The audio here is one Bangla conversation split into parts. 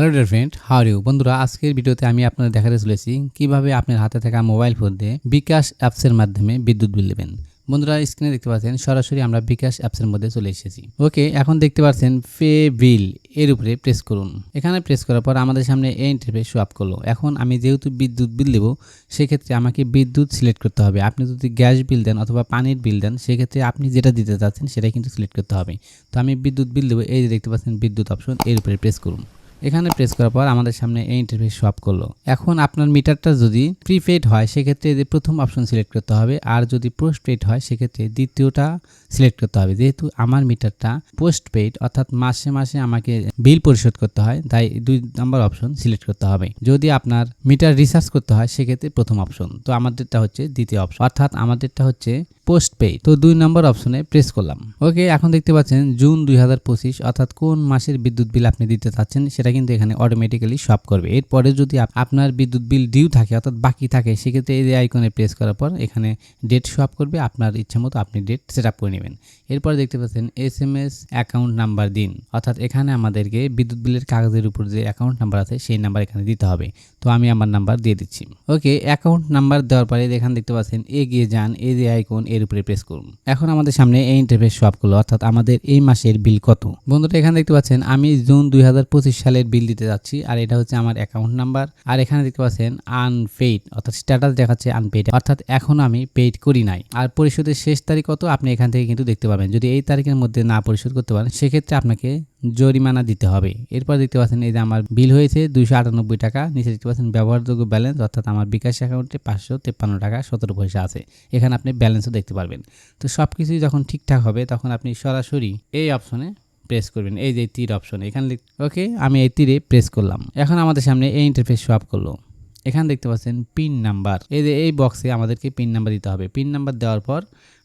Hello dear friend how you বন্ধুরা, আজকের ভিডিওতে আমি আপনাদের দেখাতে চলেছি কীভাবে আপনার হাতে থাকা মোবাইল ফোন দিয়ে বিকাশ অ্যাপসের মাধ্যমে বিদ্যুৎ বিল দেবেন। বন্ধুরা স্ক্রিনে দেখতে পাচ্ছেন, সরাসরি আমরা বিকাশ অ্যাপসের মধ্যে চলে এসেছি। ওকে এখন দেখতে পাচ্ছেন পে বিল এর উপরে প্রেস করুন। এখানে প্রেস করার পর আমাদের সামনে এই ইন্টারফেস শো আপ করল। এখন আমি যেহেতু বিদ্যুৎ বিল দেবো, সেক্ষেত্রে আমাকে বিদ্যুৎ সিলেক্ট করতে হবে। আপনি যদি গ্যাস বিল দেন অথবা পানির বিল দেন, সেক্ষেত্রে আপনি যেটা দিতে চাচ্ছেন সেটাই কিন্তু সিলেক্ট করতে হবে। তো আমি বিদ্যুৎ বিল দেবো, এই যে দেখতে পাচ্ছেন বিদ্যুৎ অপশন এর উপরে প্রেস করুন। এখানে প্রেস করার পর আমাদের সামনে এই ইন্টারফেস আপ করল। এখন আপনার মিটারটা যদি প্রিপেড হয়, সেক্ষেত্রে যে প্রথম অপশন সিলেক্ট করতে হবে, আর যদি পোস্টপেড হয়, সেক্ষেত্রে দ্বিতীয়টা সিলেক্ট করতে হবে। যেহেতু আমার মিটারটা পোস্টপেড অর্থাৎ মাসে মাসে আমাকে বিল পরিশোধ করতে হয়, তাই দুই নম্বর অপশন সিলেক্ট করতে হবে। যদি আপনার মিটার রিচার্জ করতে হয়, সেক্ষেত্রে প্রথম অপশন তো আমাদেরটা হচ্ছে দ্বিতীয় অপশন অর্থাৎ আমাদেরটা হচ্ছে পোস্টপেড তো দুই নম্বর অপশনে প্রেস করলাম। ওকে এখন দেখতে পাচ্ছেন জুন দুই হাজার পঁচিশ, অর্থাৎ কোন মাসের বিদ্যুৎ বিল আপনি দিতে চাচ্ছেন, সেটা কিন্তু এখানে অটোমেটিক্যালি সব করবে। এরপরে যদি আপ- আপনার বিদ্যুৎ বিল ডিউ থাকে, অর্থাৎ বাকি থাকে, সেক্ষেত্রে এই আইকনে প্রেস করার পর এখানে ডেট সব করবে, আপনার ইচ্ছা মতো আপনি ডেট সেট আপ করে নেবেন। এরপরে দেখতে পাচ্ছেন S M S account number দিন। অর্থাৎ এখানে আমাদেরকে বিদ্যুৎ বিলের কাগজের উপর যে অ্যাকাউন্ট নাম্বার আছে, সেই নাম্বার এখানে দিতে হবে। তো আমি আমার নাম্বার দিয়ে দিচ্ছি। ওকে অ্যাকাউন্ট নাম্বার দেওয়ার পরে এখানে দেখতে পাচ্ছেন এগিয়ে যান, এই যে আইকন এর উপরে প্রেস করুন। এখন আমাদের সামনে এই ইন্টারফেস আপ অর্থাৎ আমাদের এই মাসের বিল কত? বন্ধুরা, এখানে দেখতে পাচ্ছেন, আমি জুন দুই হাজার পঁচিশ সালের বিল দিতে যাচ্ছি, আর এটা হচ্ছে আমার অ্যাকাউন্ট নাম্বার আর এখানে দেখতে পাচ্ছেন আনপেইড অর্থাৎ স্ট্যাটাস দেখাচ্ছে আনপেইড অর্থাৎ এখন আমি পেইড করি নাই। আর পরিশোধের শেষ তারিখ কত? আপনি এখান থেকে কিন্তু দেখতে পাবেন। যদি এই তারিখের মধ্যে না পরিশোধ করতে পারেন, সেক্ষেত্রে আপনাকে জরিমানা দিতে হবে। এরপর দেখতে পাচ্ছেন এই যে আমার বিল হয়েছে দুইশো আটানব্বই টাকা। নিচে দেখতে পাচ্ছেন ব্যবহারযোগ্য ব্যালেন্স অর্থাৎ আমার বিকাশ অ্যাকাউন্টে পাঁচশো তেপ্পান্ন টাকা সতেরো পয়সা আছে। এখানে আপনি ব্যালেন্সও দেখতে পারবেন। তো সব কিছুই যখন ঠিকঠাক হবে তখন আপনি সরাসরি এই অপশনে প্রেস করবেন। এই যে তীর অপশন। এখানে ওকে, আমি এই তীরে প্রেস করলাম। এখন আমাদের সামনে এই ইন্টারফেস আপ করল। এখানে দেখতে পাচ্ছেন পিন নাম্বার এই যে এই বক্সে আমাদেরকে পিন নাম্বার দিতে হবে। পিন নাম্বার দেওয়ার পর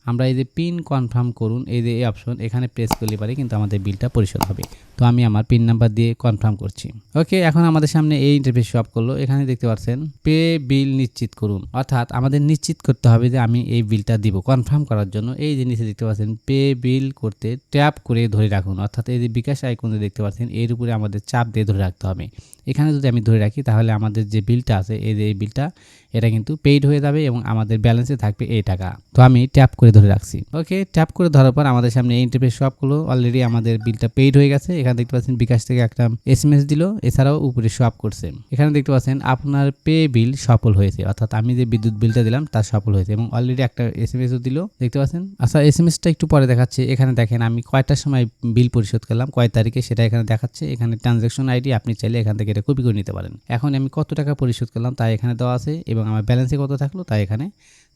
আমরা এই যে পিন কনফার্ম করুন, এই যে এই অপশন এখানে প্রেস করলে পারে কিন্তু আমাদের বিলটা পরিশোধ হবে। তো আমি আমার পিন নাম্বার দিয়ে কনফার্ম করছি। ওকে এখন আমাদের সামনে এই ইন্টারফেস শপ করল। এখানে দেখতে পাচ্ছেন পে বিল নিশ্চিত করুন। অর্থাৎ আমাদের নিশ্চিত করতে হবে যে আমি এই বিলটা দিব। কনফার্ম করার জন্য এই যে নিচে দেখতে পাচ্ছেন পে বিল করতে ট্যাপ করে ধরে রাখুন। অর্থাৎ এই যে বিকাশ আইকনে দেখতে পাচ্ছেন, এর উপরে আমাদের চাপ দিয়ে ধরে রাখতে হবে। এখানে যদি আমি ধরে রাখি, তাহলে আমাদের যে বিলটা আছে, এই যে এই বিলটা এটা কিন্তু পেইড হয়ে যাবে এবং আমাদের ব্যালেন্সে থাকবে এই টাকা। তো আমি ট্যাপ করে ধরে রাখছি। ওকে ট্যাপ করে ধরার পর আমাদের সামনে এই ইন্টারফেস সবগুলো অলরেডি আমাদের বিলটা পেইড হয়ে গেছে। এখানে দেখতে পাচ্ছেন বিকাশ থেকে একটা এস এম এস দিল, এছাড়াও উপরে শপ করছে। এখানে দেখতে পাচ্ছেন আপনার পে বিল সফল হয়েছে, অর্থাৎ আমি যে বিদ্যুৎ বিলটা দিলাম তা সফল হয়েছে এবং অলরেডি একটা এস এম এসও দিল, দেখতে পাচ্ছেন? আচ্ছা এস এম এসটা একটু পরে দেখাচ্ছে। এখানে দেখেন আমি কয়টার সময় বিল পরিশোধ করলাম, কয় তারিখে সেটা এখানে দেখাচ্ছে। এখানে ট্রানজ্যাকশন আইডি আপনি চাইলে এখান থেকে এটা কপি করে নিতে পারেন। এখন আমি কত টাকা পরিশোধ করলাম তা এখানে দেওয়া আছে এবং আমার ব্যালেন্সে কত থাকল তা এখানে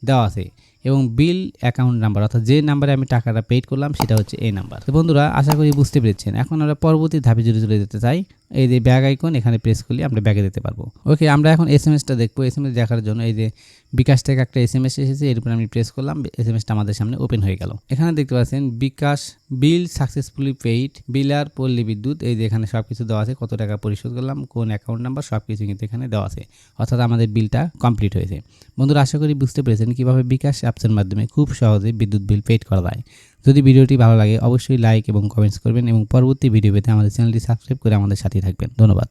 দেওয়া আছে। এবং বিল অ্যাকাউন্ট নাম্বার, অর্থাৎ যে নাম্বারে আমি টাকাটা পেড করলাম সেটা হচ্ছে এই নাম্বার। তো বন্ধুরা, আশা করি বুঝতে পেরেছেন। এখন আমরা পরবর্তী ধাপে জুড়ে চলে যেতে চাই এই যে ব্যাগ আইকন এখানে প্রেস করলে আমরা ব্যাগে দিতে পারব। ওকে আমরা এখন এস এম এসটা দেখব। এস এম এস দেখার জন্য এই যে বিকাশ থেকে একটা এস এম এস এসেছে, এর উপর আমি প্রেস করলাম এস এম এসটা আমাদের সামনে ওপেন হয়ে গেল। এখানে দেখতে পাচ্ছেন, বিকাশ বিল সাকসেসফুলি পেইড বিলার পল্লী বিদ্যুৎ, এই যে এখানে সব কিছু দেওয়া আছে, কত টাকা পরিশোধ করলাম, কোন অ্যাকাউন্ট নাম্বার সব কিছু কিন্তু এখানে দেওয়া আছে। অর্থাৎ আমাদের বিলটা কমপ্লিট হয়েছে। বন্ধুরা, আশা করি বুঝতে পেরেছেন কীভাবে বিকাশ অ্যাপসের মাধ্যমে খুব সহজে বিদ্যুৎ বিল পেইড করা যায়। যদি ভিডিওটি ভালো লাগে, অবশ্যই লাইক এবং কমেন্টস করবেন এবং পরবর্তী ভিডিও পেতে আমাদের চ্যানেলটি সাবস্ক্রাইব করে আমাদের সাথে থাকবেন। ধন্যবাদ।